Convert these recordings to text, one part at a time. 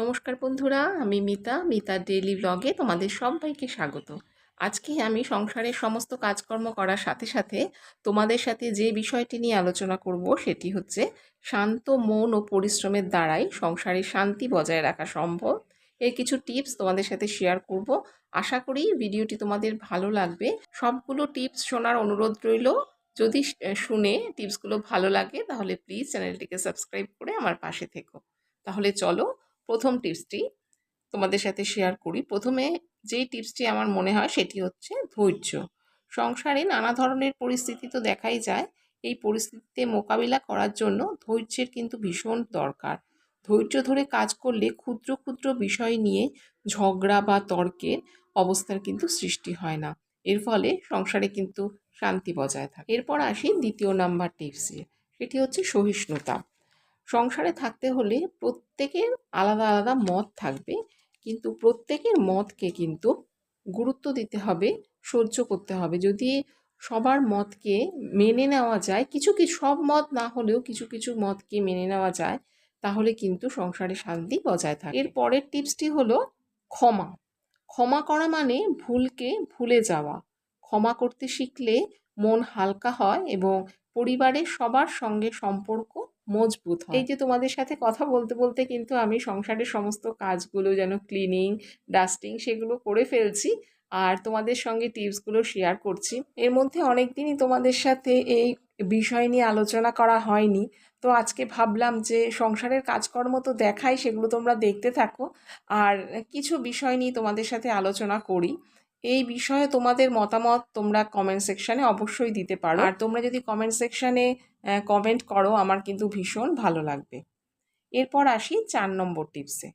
নমস্কার বন্ধুরা, আমি মিতা মিতা ডেইলি ব্লগে তোমাদের সবাইকে স্বাগত। আজকে আমি সংসারের সমস্ত কাজকর্ম করার সাথে সাথে তোমাদের সাথে যে বিষয়টি নিয়ে আলোচনা করব সেটি হচ্ছে শান্ত মন ও পরিশ্রমের দ্বারাই সংসারে শান্তি বজায় রাখা সম্ভব। এর কিছু টিপস তোমাদের সাথে শেয়ার করব। আশা করি ভিডিওটি তোমাদের ভালো লাগবে। সবগুলো টিপস শোনার অনুরোধ রইল। যদি শুনে টিপসগুলো ভালো লাগে তাহলে প্লিজ চ্যানেলটিকে সাবস্ক্রাইব করে আমার পাশে থেকো। তাহলে চলো প্রথম টিপসটি তোমাদের সাথে শেয়ার করি। প্রথমে যেই টিপসটি আমার মনে হয় সেটি হচ্ছে ধৈর্য। সংসারে নানা ধরনের পরিস্থিতি তো দেখাই যায়। এই পরিস্থিতিতে মোকাবিলা করার জন্য ধৈর্যের কিন্তু ভীষণ দরকার। ধৈর্য ধরে কাজ করলে ক্ষুদ্র ক্ষুদ্র বিষয় নিয়ে ঝগড়া বা তর্কের অবস্থার কিন্তু সৃষ্টি হয় না। এর ফলে সংসারে কিন্তু শান্তি বজায় থাকে। এরপর আসি দ্বিতীয় নাম্বার টিপসে। সেটি হচ্ছে সহিষ্ণুতা। সংসারে থাকতে হলে প্রত্যেকের আলাদা আলাদা মত থাকবে। কিন্তু প্রত্যেকের মতকে কিন্তু গুরুত্ব দিতে হবে, সহ্য করতে হবে। যদি সবার মতকে মেনে নেওয়া যায়, কিছু কিছু সব মত না হলেও কিছু কিছু মতকে মেনে নেওয়া যায়, তাহলে কিন্তু সংসারে শান্তি বজায় থাকে। এর পরের টিপসটি হলো ক্ষমা। ক্ষমা করা মানে ভুলকে ভুলে যাওয়া। ক্ষমা করতে শিখলে মন হালকা হয় এবং পরিবারের সবার সঙ্গে সম্পর্ক মজবুত হয়। এই যে তোমাদের সাথে কথা বলতে বলতে কিন্তু আমি সংসারের সমস্ত কাজগুলো যেন ক্লিনিং ডাস্টিং সেগুলো করে ফেলছি আর তোমাদের সঙ্গে টিপসগুলো শেয়ার করছি। এর মধ্যে অনেক দিনই তোমাদের সাথে এই বিষয় নিয়ে আলোচনা করা হয়নি। তো আজকে ভাবলাম যে সংসারের কাজকর্ম তো দেখাই সেগুলো তোমরা দেখতে থাকো। আর কিছু বিষয় নিয়ে তোমাদের সাথে আলোচনা করি। এই বিষয়ে তোমাদের মতামত তোমরা কমেন্ট সেকশানে অবশ্যই দিতে পারো। আর তোমরা যদি কমেন্ট সেকশানে কমেন্ট করো, আমার কিন্তু ভীষণ ভালো লাগবে। এরপর আসি চার নম্বর টিপসে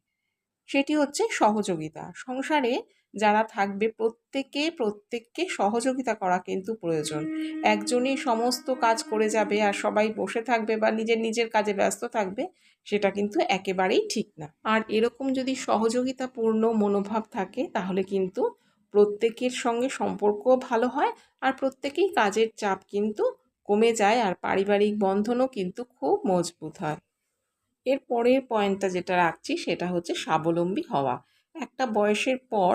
সেটি হচ্ছে সহযোগিতা। সংসারে যারা থাকবে, প্রত্যেকে, প্রত্যেককে সহযোগিতা করা কিন্তু প্রয়োজন। একজনই সমস্ত কাজ করে যাবে আর সবাই বসে থাকবে বা নিজের নিজের কাজে ব্যস্ত থাকবে, সেটা কিন্তু একেবারেই ঠিক না। আর এরকম যদি সহযোগিতাপূর্ণ মনোভাব থাকে, তাহলে কিন্তু প্রত্যেকের সঙ্গে সম্পর্কও ভালো হয় আর প্রত্যেকেই কাজের চাপ কিন্তু কমে যায় আর পারিবারিক বন্ধনও কিন্তু খুব মজবুত হয়। এর পরের পয়েন্টটা যেটা রাখছি সেটা হচ্ছে স্বাবলম্বী হওয়া। একটা বয়সের পর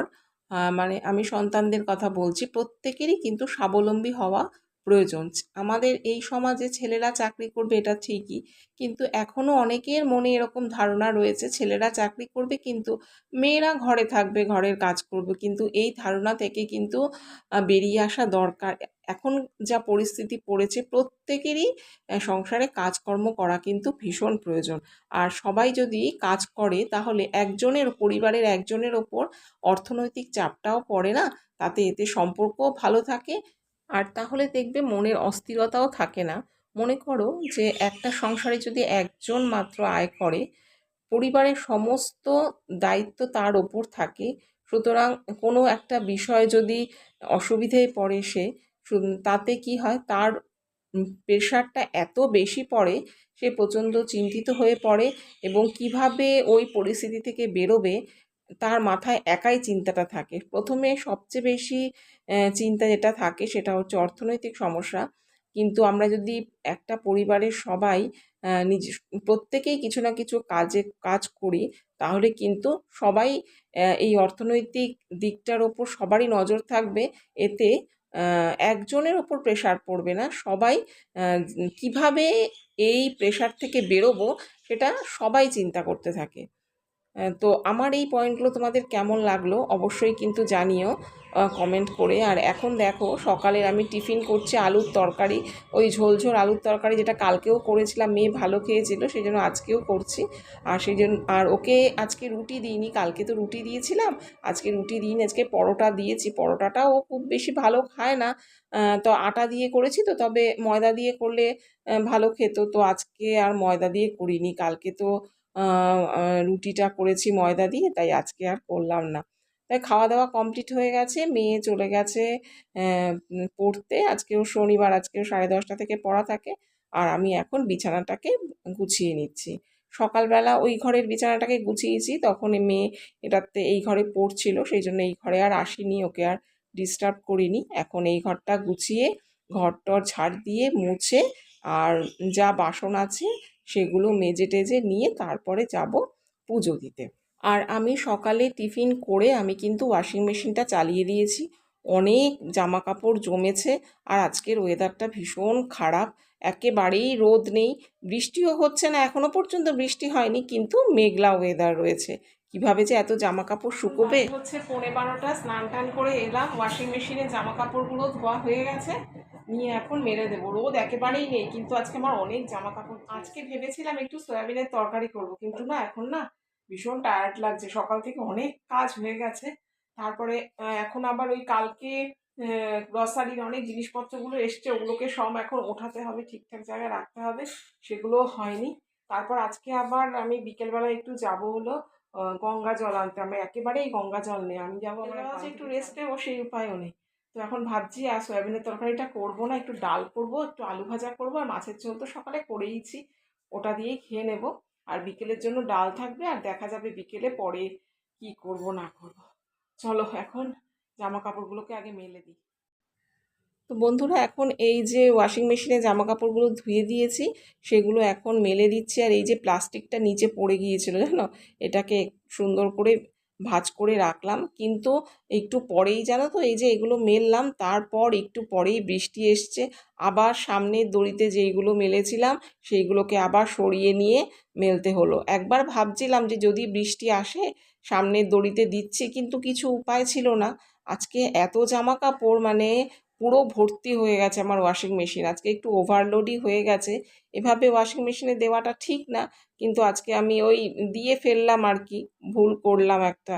মানে আমি সন্তানদের কথা বলছি, প্রত্যেকেরই কিন্তু স্বাবলম্বী হওয়া প্রয়োজন। আমাদের এই সমাজে ছেলেরা চাকরি করবে, এটা ঠিকই। কিন্তু এখনও অনেকের মনে এরকম ধারণা রয়েছে, ছেলেরা চাকরি করবে কিন্তু মেয়েরা ঘরে থাকবে, ঘরের কাজ করবে। কিন্তু এই ধারণা থেকে কিন্তু বেরিয়ে আসা দরকার। এখন যা পরিস্থিতি পড়েছে, প্রত্যেকেরই সংসারে কাজকর্ম করা কিন্তু ভীষণ প্রয়োজন। আর সবাই যদি কাজ করে, তাহলে একজনের পরিবারের একজনের ওপর অর্থনৈতিক চাপটাও পড়ে না? তাতে এতে সম্পর্কও ভালো থাকে আর তাহলে দেখবে মনের অস্থিরতাও থাকে না। মনে করো যে একটা সংসারে যদি একজন মাত্র আয় করে, পরিবারের সমস্ত দায়িত্ব তার ওপর থাকে। সুতরাং কোনো একটা বিষয় যদি অসুবিধায় পড়ে সে তাতে কি হয়? তার প্রেশারটা এত বেশি পড়ে, সে প্রচণ্ড চিন্তিত হয়ে পড়ে এবং কীভাবে ওই পরিস্থিতি থেকে বেরোবে, তার মাথায় একাই চিন্তাটা থাকে। প্রথমে সবচেয়ে বেশি চিন্তা যেটা থাকে সেটা হচ্ছে অর্থনৈতিক সমস্যা। কিন্তু আমরা যদি একটা পরিবারের সবাই নিজে, প্রত্যেকেই কিছু না কিছু কাজে, কাজ করি, তাহলে কিন্তু সবাই এই অর্থনৈতিক দিকটার ওপর সবারই নজর থাকবে। এতে একজনের ওপর প্রেশার পড়বে না। সবাই কীভাবে এই প্রেশার থেকে বেরোবো সেটা সবাই চিন্তা করতে থাকে। তো আমার এই পয়েন্টগুলো তোমাদের কেমন লাগল অবশ্যই কিন্তু জানিও কমেন্ট করে। আর এখন দেখো, সকালের আমি টিফিন করছি আলুর তরকারি, ওই ঝোল ঝোল আলুর তরকারি যেটা কালকেও করেছিলাম, মেয়ে ভালো খেয়েছিল সেই জন্য আজকেও করছি। আর সেই জন্য আর ওকে আজকে রুটি দিইনি, কালকে তো রুটি দিয়েছিলাম, আজকে রুটি দিইনি, আজকে পরোটা দিয়েছি। পরোটাটাও খুব বেশি ভালো খায় না তো আটা দিয়ে করেছি তো, তবে ময়দা দিয়ে করলে ভালো খেত। তো আজকে আর ময়দা দিয়ে করিনি, কালকে তো রুটিটা করেছি ময়দা দিয়ে, তাই আজকে আর করলাম না। তাই খাওয়া দাওয়া কমপ্লিট হয়ে গেছে, মেয়ে চলে গেছে পড়তে। আজকেও শনিবার, আজকেও সাড়ে দশটা থেকে পড়া থাকে। আর আমি এখন বিছানাটাকে গুছিয়ে নিচ্ছি। সকালবেলা ওই ঘরের বিছানাটাকে গুছিয়েছি, তখন মেয়ে এটাতে এই ঘরে পড়ছিল, সেই জন্য এই ঘরে আর আসিনি, ওকে আর ডিস্টার্ব করিনি। এখন এই ঘরটা গুছিয়ে ঘরটর ঝাড় দিয়ে, মুছে, আর যা বাসন আছে সেগুলো মেজে টেজে নিয়ে তারপরে যাব পুজো দিতে। আর আমি সকালে টিফিন করে আমি কিন্তু ওয়াশিং মেশিনটা চালিয়ে দিয়েছি। অনেক জামা কাপড় জমেছে আর আজকের ওয়েদারটা ভীষণ খারাপ। একেবারেই রোদ নেই। বৃষ্টিও হচ্ছে না, এখনও পর্যন্ত বৃষ্টি হয়নি, কিন্তু মেঘলা ওয়েদার রয়েছে। কীভাবে যে এত জামা কাপড় শুকোবে হচ্ছে পৌনে বারোটা স্নান টান করে এলাম। ওয়াশিং মেশিনে জামা কাপড়গুলো ধোয়া হয়ে গেছে। নিয়ে এখন মেরে দেবো। রোদ একেবারেই নেই কিন্তু আজকে আমার অনেক জামা কাপড় আজকে ভেবেছিলাম একটু সয়াবিনের তরকারি করব কিন্তু না এখন না ভীষণ টায়ার্ড লাগছে। সকাল থেকে অনেক কাজ হয়ে গেছে। তারপরে এখন আবার ওই কালকে গ্রসারির অনেক জিনিসপত্রগুলো এসছে ওগুলোকে সব এখন ওঠাতে হবে ঠিকঠাক জায়গায় রাখতে হবে সেগুলো হয়নি। তারপর আজকে আবার আমি বিকেলবেলা একটু যাব হলো গঙ্গা জল আনতে। আমি একেবারেই গঙ্গা জল নেই আমি যাব একটু রেস্ট নেব সেই উপায়ও নেই। তো এখন ভাবছি আর সয়াবিনের তরকারিটা করব না, একটু ডাল করব, একটু আলু ভাজা করব, আর মাছের ঝোল তো সকালে করেইছি। ওটা দিয়েই খেয়ে নেব। আর বিকেলের জন্য ডাল থাকবে, আর দেখা যাবে বিকেলে পরে কি করব, না করব। চলো এখন জামা কাপড়গুলোকে আগে মেলে দিই। তো বন্ধুরা, এখন এই যে ওয়াশিং মেশিনে জামা কাপড়গুলো ধুয়ে দিয়েছি, সেগুলো এখন মেলে দিচ্ছি। আর এই যে প্লাস্টিকটা নিচে পড়ে গিয়েছিল, জানো? এটাকে সুন্দর করে ভাঁজ করে রাখলাম। কিন্তু একটু পরেই জানো তো, এই যে এগুলো মেললাম, তারপর একটু পরেই বৃষ্টি এসছে। আবার সামনের দড়িতে যেইগুলো মেলেছিলাম, সেইগুলোকে আবার সরিয়ে নিয়ে মেলতে হলো। একবার ভাবছিলাম যে যদি বৃষ্টি আসে, সামনের দড়িতে দিচ্ছে, কিন্তু কিছু উপায় ছিল না। আজকে এত জামা কাপড় মানে পুরো ভর্তি হয়ে গেছে আমার ওয়াশিং মেশিন আজকে একটু ওভারলোডই হয়ে গেছে। এভাবে ওয়াশিং মেশিনে দেওয়াটা ঠিক না, কিন্তু আজকে আমি ওই দিয়ে ফেললাম আর কি, ভুল করলাম একটা।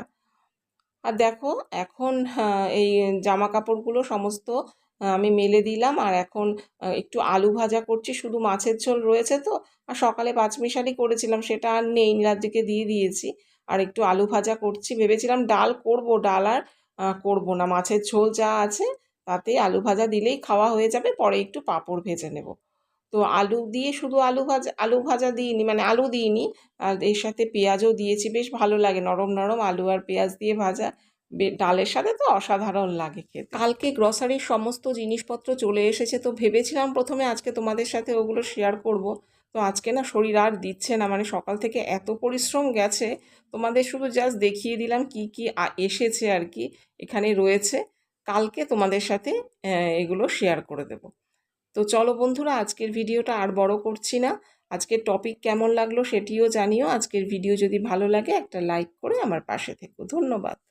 আর দেখো, এখন এই জামা কাপড়গুলো সমস্ত আমি মেলে দিলাম আর এখন একটু আলু ভাজা করছি, শুধু মাছের ঝোল রয়েছে তো, আর সকালে পাঁচমিশালি করেছিলাম, সেটা আর নেই, রাজ্যকে দিয়ে দিয়েছি। আর একটু আলু ভাজা করছি, ভেবেছিলাম ডাল করব, ডাল আর করব না, মাছের ঝোল যা আছে তাতে আলু ভাজা দিলেই খাওয়া হয়ে যাবে, পরে একটু পাঁপড় ভেজে নেব। তো আলু দিয়ে শুধু আলু ভাজা আলু ভাজা দিইনি মানে আলু দিইনি, আর এর সাথে পেঁয়াজও দিয়েছি, বেশ ভালো লাগে, নরম নরম আলু আর পেঁয়াজ দিয়ে ভাজা। ডালের সাথে তো অসাধারণ লাগে খেতে। কালকে গ্রসারির সমস্ত জিনিসপত্র চলে এসেছে, তো ভেবেছিলাম প্রথমে আজকে তোমাদের সাথে ওগুলো শেয়ার করব। তো আজকে না শরীর আর দিচ্ছে না মানে সকাল থেকে এত পরিশ্রম গেছে, তোমাদের শুধু জাস্ট দেখিয়ে দিলাম কি কি এসেছে আর কি, এখানে রয়েছে। কালকে তোমাদের সাথে এগুলো শেয়ার করে দেব। তো চলো বন্ধুরা, আজকের ভিডিওটা আর বড় করছি না। আজকের টপিক কেমন লাগল সেটিও জানিও। আজকের ভিডিও যদি ভালো লাগে, একটা লাইক করে আমার পাশে থেকো। ধন্যবাদ।